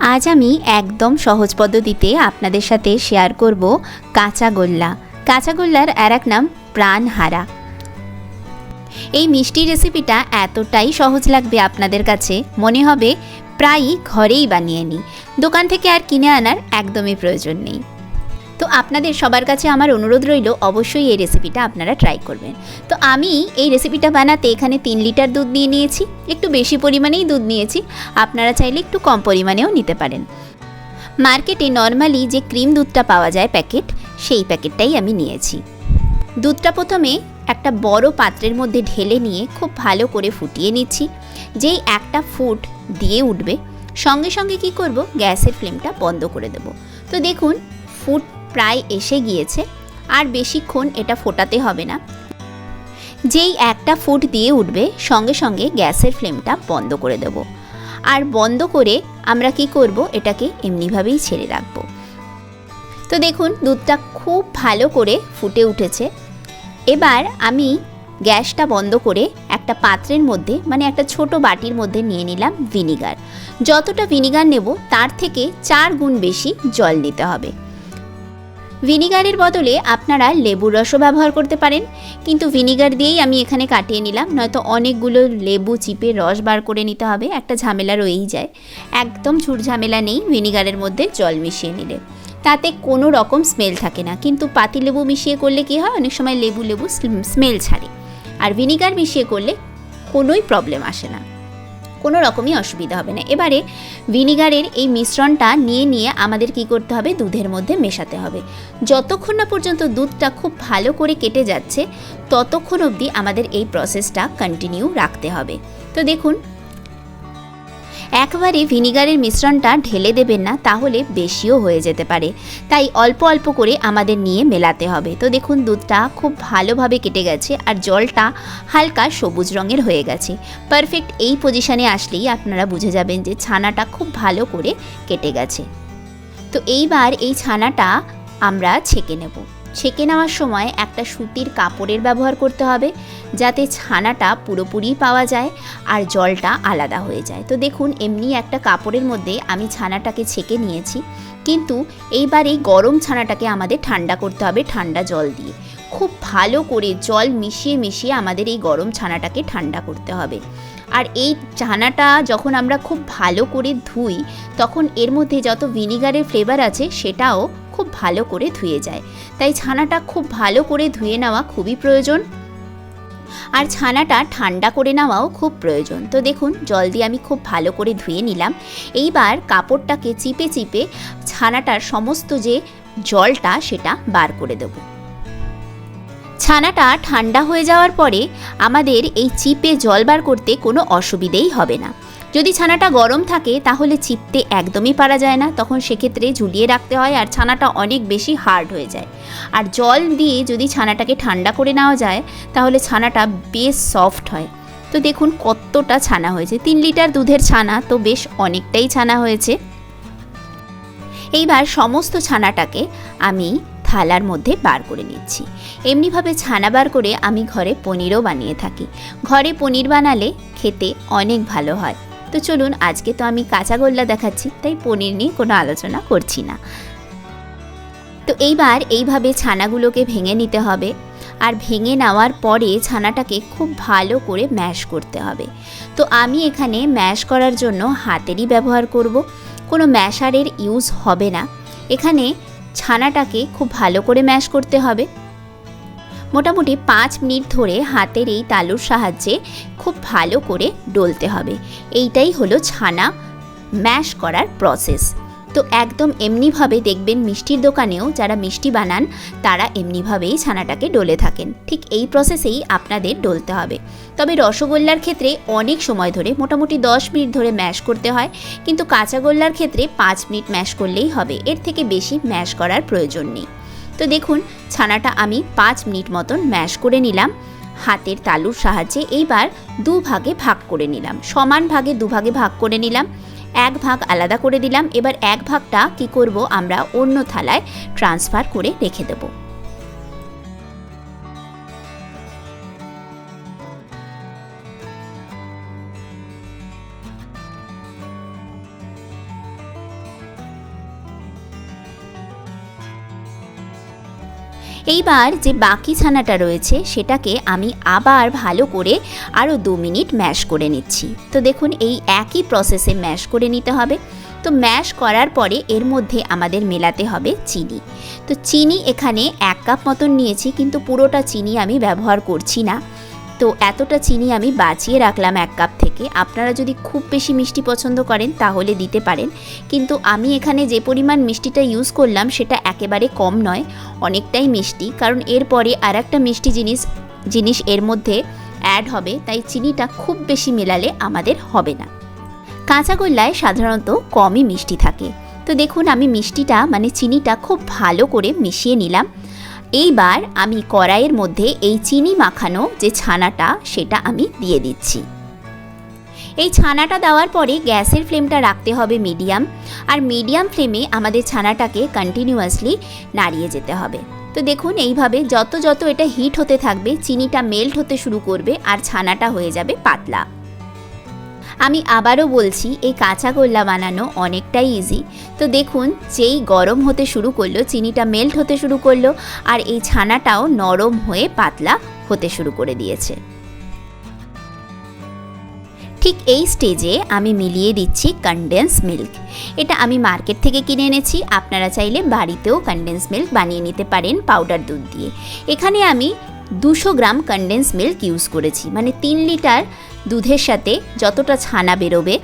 আজ আমি একদম সহজ পদ্ধতিতে আপনাদের সাথে শেয়ার করব কাঁচা গোল্লা কাঁচা গোল্লার আর এক নাম প্রাণহারা। এই মিষ্টি রেসিপিটা এতটাই সহজ লাগবে আপনাদের কাছে, মনে হবে প্রায়ই ঘরেই বানিয়ে নিই। দোকান থেকে আর কিনে আনার একদমই প্রয়োজন নেই। তো আপনাদের সবার কাছে আমার অনুরোধ রইল, অবশ্যই এই রেসিপিটা আপনারা ট্রাই করবেন। তো আমি এই রেসিপিটা বানাতে এখানে তিন লিটার দুধ নিয়ে নিয়েছি, একটু বেশি পরিমাণেই দুধ নিয়েছি, আপনারা চাইলে একটু কম পরিমাণেও নিতে পারেন। মার্কেটে নর্মালি যে ক্রিম দুধটা পাওয়া যায় প্যাকেট সেই প্যাকেটটাই আমি নিয়েছি। দুধটা প্রথমে একটা বড় পাত্রের মধ্যে ঢেলে নিয়ে খুব ভালো করে ফুটিয়ে নিচ্ছি, যেই একটা ফুট দিয়ে উঠবে। সঙ্গে সঙ্গে কি করব? গ্যাসের ফ্লেমটা বন্ধ করে দেব। তো দেখুন, ফুট প্রায় এসে গিয়েছে, আর বেশিক্ষণ এটা ফোটাতে হবে না। যেই একটা ফুট দিয়ে উঠবে, সঙ্গে সঙ্গে গ্যাসের ফ্লেমটা বন্ধ করে দেব। আর বন্ধ করে আমরা কি করব, এটাকে এমনিভাবেই ছেড়ে রাখব। তো দেখুন, দুধটা খুব ভালো করে ফুটে উঠেছে। এবার আমি গ্যাসটা বন্ধ করে একটা পাত্রের মধ্যে মানে একটা ছোট বাটির মধ্যে নিয়ে নিলাম ভিনিগার। যতটা ভিনিগার নেব, তার থেকে চার গুণ বেশি জল নিতে হবে। ভিনিগারের বদলে আপনারা লেবুর রসও ব্যবহার করতে পারেন। কিন্তু ভিনিগার দিয়েই আমি এখানে কাটিয়ে নিলাম, নয়তো অনেকগুলো লেবু চিপে রস বার করে নিতে হবে, একটা ঝামেলা রয়েই যায়। একদম ঝুট ঝামেলা নেই, ভিনিগারের মধ্যে জল মিশিয়ে নিলে। তাতে কোনো রকম স্মেল থাকে না, কিন্তু পাতি লেবু মিশিয়ে করলে কী হয়, অনেক সময় লেবু লেবু স্মেল ছাড়ে। আর ভিনিগার মিশিয়ে করলে কোনোই প্রবলেম আসে না। কোনো রকমই অসুবিধা হবে না। এবারে ভিনিগারের এই মিশ্রণটা নিয়ে নিয়ে আমাদের কি করতে হবে? দুধের মধ্যে মেশাতে হবে। যতক্ষণ না পর্যন্ত দুধটা খুব ভালো করে কেটে যাচ্ছে, ততক্ষণ অবধি আমাদের এই প্রসেসটা কন্টিনিউ রাখতে হবে। তো দেখুন একবারে ভিনিগারের মিশ্রণটা ঢেলে দেবেন না, তাহলে বেশিও হয়ে যেতে পারে। তাই অল্প অল্প করে আমাদের নিয়ে মেলাতে হবে। তো দেখুন, দুধটা খুব ভালোভাবে কেটে গেছে আর জলটা হালকা সবুজ রঙের হয়ে গেছে। পারফেক্ট এই পজিশানে আসলেই আপনারা বুঝে যাবেন যে ছানাটা খুব ভালো করে কেটে গেছে। তো এইবার এই ছানাটা আমরা ছেঁকে নেব। ছেঁকে নেওয়ার সময় একটা সুতির কাপড়ের ব্যবহার করতে হবে, যাতে ছানাটা পুরোপুরি পাওয়া যায় আর জলটা আলাদা হয়ে যায়। তো দেখুন, এমনি একটা কাপড়ের মধ্যে আমি ছানাটাকে ছেঁকে নিয়েছি, কিন্তু এইবার এই গরম ছানাটাকে আমাদের ঠান্ডা করতে হবে ঠান্ডা জল দিয়ে। খুব ভালো করে জল মিশিয়ে মিশিয়ে আমাদের এই গরম ছানাটাকে ঠান্ডা করতে হবে। আর এই ছানাটা যখন আমরা খুব ভালো করে ধুই, তখন এর মধ্যে যত ভিনিগারের ফ্লেভার আছে সেটাও খুব ভালো করে ধুয়ে যায়। তাই ছানাটা খুব ভালো করে ধুয়ে নেওয়া খুবই প্রয়োজন। আর ছানাটা ঠান্ডা করে নেওয়াও খুব প্রয়োজন। তো দেখুন, জল দিয়ে আমি খুব ভালো করে ধুয়ে নিলাম। এইবার কাপড়টাকে চিপে চিপে ছানাটার সমস্ত যে জলটা, সেটা বার করে দেব। ছানাটা ঠান্ডা হয়ে যাওয়ার পরে আমাদের এই চিপে জল বার করতে কোনো অসুবিধেই হবে না। যদি ছানাটা গরম থাকে, তাহলে চিপতে একদমই পারা যায় না। তখন সেক্ষেত্রে ঝুলিয়ে রাখতে হয় আর ছানাটা অনেক বেশি হার্ড হয়ে যায়। আর জল দিয়ে যদি ছানাটাকে ঠান্ডা করে নেওয়া যায়, তাহলে ছানাটা বেশ সফট হয়। তো দেখুন কতটা ছানা হয়েছে। তিন লিটার দুধের ছানা তো বেশ অনেকটাই ছানা হয়েছে। এইবার সমস্ত ছানাটাকে আমি থালার মধ্যে বার করে নিচ্ছি। এমনিভাবে ছানা বার করে আমি ঘরে পনিরও বানিয়ে থাকি। ঘরে পনির বানালে খেতে অনেক ভালো হয়। তো চলুন, আজকে তো আমি কাঁচা গোল্লা দেখাচ্ছি, তাই পনির নিয়ে কোনো আলোচনা করছি না। তো এইবার এইভাবে ছানাগুলোকে ভেঙে নিতে হবে, আর ভেঙে নেওয়ার পরে ছানাটাকে খুব ভালো করে ম্যাশ করতে হবে। তো আমি এখানে ম্যাশ করার জন্য হাতেরই ব্যবহার করব, কোনো ম্যাশারের ইউজ হবে না। এখানে ছানাটাকে খুব ভালো করে ম্যাশ করতে হবে। মোটামুটি পাঁচ মিনিট ধরে হাতের এই তালুর সাহায্যে খুব ভালো করে ডলতে হবে। এইটাই হলো ছানা ম্যাশ করার প্রসেস। তো একদম এমনিভাবে দেখবেন মিষ্টির দোকানেও যারা মিষ্টি বানান, তারা এমনিভাবেই ছানাটাকে ডলে থাকেন। ঠিক এই প্রসেসেই আপনাদের ডলতে হবে। তবে রসগোল্লার ক্ষেত্রে অনেক সময় ধরে মোটামুটি দশ মিনিট ধরে ম্যাশ করতে হয়, কিন্তু কাঁচাগোল্লার ক্ষেত্রে পাঁচ মিনিট ম্যাশ করলেই হবে। এর থেকে বেশি ম্যাশ করার প্রয়োজন নেই। তো দেখুন, ছানাটা আমি পাঁচ মিনিট মতন ম্যাশ করে নিলাম। হাতের তালুর সাহায্যে এইবার দুভাগে ভাগ করে নিলাম। সমান ভাগে দুভাগে ভাগ করে নিলাম। এক ভাগ আলাদা করে দিলাম। এবার এক ভাগটা কি করব আমরা অন্য থালায় ট্রান্সফার করে রেখে দেবো। এইবার যে বাকি ছানাটা রয়েছে, সেটাকে আমি আবার ভালো করে আরও দু মিনিট ম্যাশ করে নিচ্ছি। তো দেখুন, এই একই প্রসেসে ম্যাশ করে নিতে হবে। তো ম্যাশ করার পরে এর মধ্যে আমাদের মেলাতে হবে চিনি। তো চিনি এখানে এক কাপ মতন নিয়েছি, কিন্তু পুরোটা চিনি আমি ব্যবহার করছি না। তো এতটা চিনি আমি বাঁচিয়ে রাখলাম এক কাপ থেকে। আপনারা যদি খুব বেশি মিষ্টি পছন্দ করেন, তাহলে দিতে পারেন। কিন্তু আমি এখানে যে পরিমাণ মিষ্টিটা ইউজ করলাম, সেটা একেবারে কম নয়। অনেকটাই মিষ্টি, কারণ এরপরে আর একটা মিষ্টি জিনিস জিনিস এর মধ্যে অ্যাড হবে, তাই চিনিটা খুব বেশি মেলালে আমাদের হবে না। কাঁচাগোল্লায় সাধারণত কমই মিষ্টি থাকে। তো দেখুন, আমি মিষ্টিটা মানে চিনিটা খুব ভালো করে মিশিয়ে নিলাম। এইবার আমি কড়াইয়ের মধ্যে এই চিনি মাখানো যে ছানাটা, সেটা আমি দিয়ে দিচ্ছি। এই ছানাটা দেওয়ার পরে গ্যাসের ফ্লেমটা রাখতে হবে মিডিয়াম। আর মিডিয়াম ফ্লেমে আমাদের ছানাটাকে কন্টিনিউয়াসলি নাড়িয়ে যেতে হবে। তো দেখুন, এইভাবে যত যত এটা হিট হতে থাকবে, চিনিটা মেল্ট হতে শুরু করবে আর ছানাটা হয়ে যাবে পাতলা। আমি আবারও বলছি, এই কাঁচা গোল্লা বানানো অনেকটাই ইজি তো দেখুন, যেই গরম হতে শুরু করল, চিনিটা মেল্ট হতে শুরু করল, আর এই ছানাটাও নরম হয়ে পাতলা হতে শুরু করে দিয়েছে। ঠিক এই স্টেজে আমি মিলিয়ে দিচ্ছি কনডেন্স মিল্ক এটা আমি মার্কেট থেকে কিনে এনেছি, আপনারা চাইলে বাড়িতেও কনডেন্স মিল্ক বানিয়ে নিতে পারেন পাউডার দুধ দিয়ে। এখানে আমি দুশো গ্রাম কনডেন্স মিল্ক ইউজ করেছি মানে তিন লিটার দুধের সাথে যতটা ছানা বেরোবে,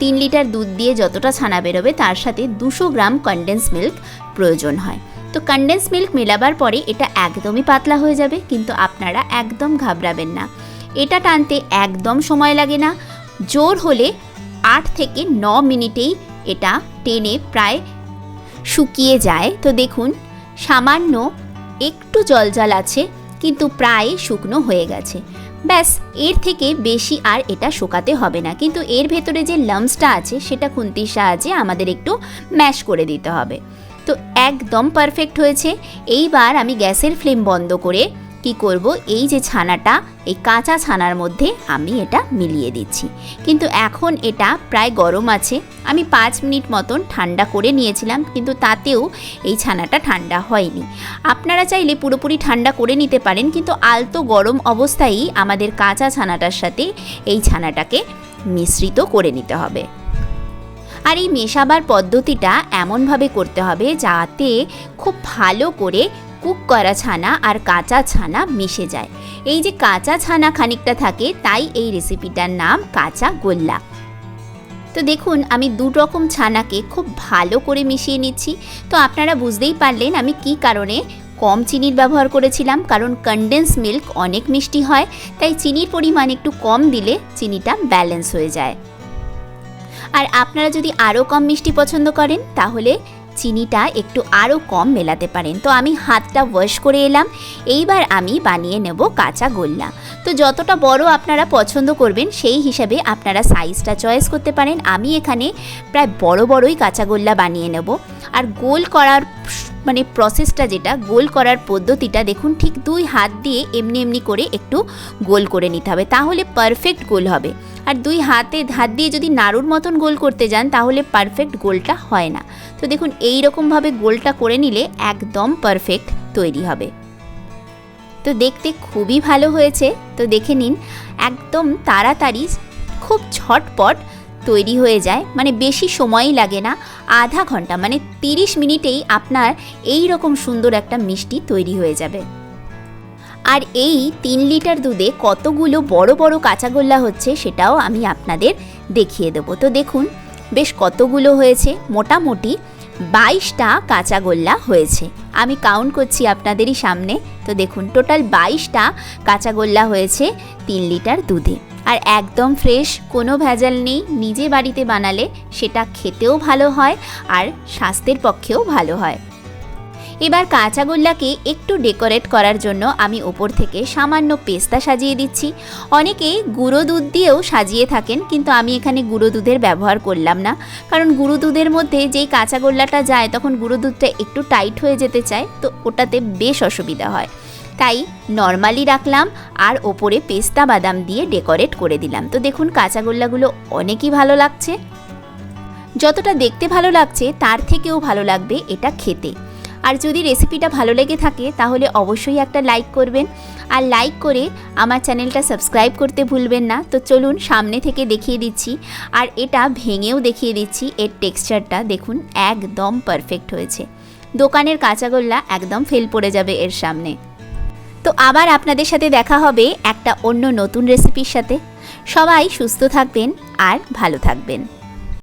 তিন লিটার দুধ দিয়ে যতটা ছানা বেরোবে, তার সাথে দুশো গ্রাম কনডেন্স মিল্ক প্রয়োজন হয়। তো কনডেন্স মিল্ক মেলাবার পরে এটা একদমই পাতলা হয়ে যাবে, কিন্তু আপনারা একদম ঘাবড়াবেন না। এটা টানতে একদম সময় লাগে না। জোর হলে আট থেকে ন মিনিটেই এটা টেনে প্রায় শুকিয়ে যায়। তো দেখুন, সামান্য একটু জলজাল আছে, কিন্তু প্রায় শুকনো হয়ে গেছে। ব্যাস, এর থেকে বেশি আর এটা শুকাতে হবে না। কিন্তু এর ভেতরে যে লামসটা আছে, সেটা খুন্তির সাহায্যে আমাদের একটু ম্যাশ করে দিতে হবে। তো একদম পারফেক্ট হয়েছে। এইবার আমি গ্যাসের ফ্লেম বন্ধ করে কি করব? এই যে ছানাটা, এই কাঁচা ছানার মধ্যে আমি এটা মিলিয়ে দিচ্ছি। কিন্তু এখন এটা প্রায় গরম আছে। আমি পাঁচ মিনিট মতন ঠান্ডা করে নিয়েছিলাম, কিন্তু তাতেও এই ছানাটা ঠান্ডা হয়নি। আপনারা চাইলে পুরোপুরি ঠান্ডা করে নিতে পারেন, কিন্তু আলতো গরম অবস্থায়ই আমাদের কাঁচা ছানাটার সাথে এই ছানাটাকে মিশ্রিত করে নিতে হবে। আর এই মেশাবার পদ্ধতিটা এমনভাবে করতে হবে যাতে খুব ভালো করে কুক করা ছানা আর কাঁচা ছানা মিশে যায়। এই যে কাঁচা ছানা খানিকটা থাকে, তাই এই রেসিপিটার নাম কাঁচা গোল্লা। তো দেখুন, আমি দু রকম ছানাকে খুব ভালো করে মিশিয়ে নিচ্ছি। তো আপনারা বুঝতেই পারলেন আমি কি কারণে কম চিনির ব্যবহার করেছিলাম, কারণ কনডেন্স মিল্ক অনেক মিষ্টি হয়, তাই চিনির পরিমাণ একটু কম দিলে চিনিটা ব্যালেন্স হয়ে যায়। আর আপনারা যদি আরও কম মিষ্টি পছন্দ করেন, তাহলে চিনিটা একটু আরও কম মেলাতে পারেন। তো আমি হাতটা ওয়াশ করে এলাম। এইবার আমি বানিয়ে নেব কাঁচা গোল্লা। তো যতটা বড় আপনারা পছন্দ করবেন, সেই হিসাবে আপনারা সাইজটা চয়েস করতে পারেন। আমি এখানে প্রায় বড় বড়ই কাঁচা গোল্লা বানিয়ে নেব। আর গোল করার মানে প্রসেসটা যেটা, গোল করার পদ্ধতিটা দেখুন, ঠিক দুই হাত দিয়ে এমনি এমনি করে একটু গোল করে নিতে হবে, তাহলে পারফেক্ট গোল হবে। আর দুই হাতে, হাত দিয়ে যদি নাড়ুর মতন গোল করতে যান, তাহলে পারফেক্ট গোলটা হয় না। তো দেখুন এই রকমভাবে গোলটা করে নিলে একদম পারফেক্ট তৈরি হবে। তো দেখতে খুবই ভালো হয়েছে, তো দেখে নিন, একদম তাড়াতাড়ি, খুব ঝটপট তৈরি হয়ে যায়। মানে বেশি সময়ই লাগে না। আধা ঘণ্টা মানে তিরিশ মিনিটেই আপনার এই রকম সুন্দর একটা মিষ্টি তৈরি হয়ে যাবে। আর এই তিন লিটার দুধে কতগুলো বড় বড় কাঁচাগোল্লা হচ্ছে সেটাও আমি আপনাদের দেখিয়ে দেবো। তো দেখুন, বেশ কতগুলো হয়েছে। মোটামুটি বাইশটা কাঁচাগোল্লা হয়েছে। আমি কাউন্ট করছি আপনাদেরই সামনে। তো দেখুন টোটাল বাইশটা কাঁচাগোল্লা হয়েছে তিন লিটার দুধে। আর একদম ফ্রেশ, কোনো ভেজাল নেই, নিজে বাড়িতে বানালে সেটা খেতেও ভালো হয় আর স্বাস্থ্যের পক্ষেও ভালো হয়। এবার কাঁচাগোল্লাকে একটু ডেকোরেট করার জন্য আমি ওপর থেকে সামান্য পেস্তা সাজিয়ে দিচ্ছি। অনেকে গুঁড়ো দুধ দিয়েও সাজিয়ে থাকেন, কিন্তু আমি এখানে গুঁড়ো দুধের ব্যবহার করলাম না। কারণ গুঁড়ো দুধের মধ্যে যেই কাঁচাগোল্লাটা যায়, তখন গুঁড়ো দুধটা একটু টাইট হয়ে যেতে চায়, তো ওটাতে বেশ অসুবিধা হয়। তাই নর্মালি রাখলাম আর ওপরে পেস্তা বাদাম দিয়ে ডেকোরেট করে দিলাম। তো দেখুন কাঁচাগোল্লাগুলো অনেকই ভালো লাগছে। যতটা দেখতে ভালো লাগছে, তার থেকেও ভালো লাগবে এটা খেতে। আর যদি রেসিপিটা ভালো লেগে থাকে, তাহলে অবশ্যই একটা লাইক করবেন। আর লাইক করে আমার চ্যানেলটা সাবস্ক্রাইব করতে ভুলবেন না। তো চলুন সামনে থেকে দেখিয়ে দিচ্ছি। আর এটা ভেঙেও দেখিয়ে দিচ্ছি, এর টেক্সচারটা দেখুন একদম পারফেক্ট হয়েছে। দোকানের কাঁচাগোল্লা একদম ফেল পড়ে যাবে এর সামনে। তো আবার আপনাদের সাথে দেখা হবে একটা অন্য নতুন রেসিপির সাথে। সবাই সুস্থ থাকবেন আর ভালো থাকবেন।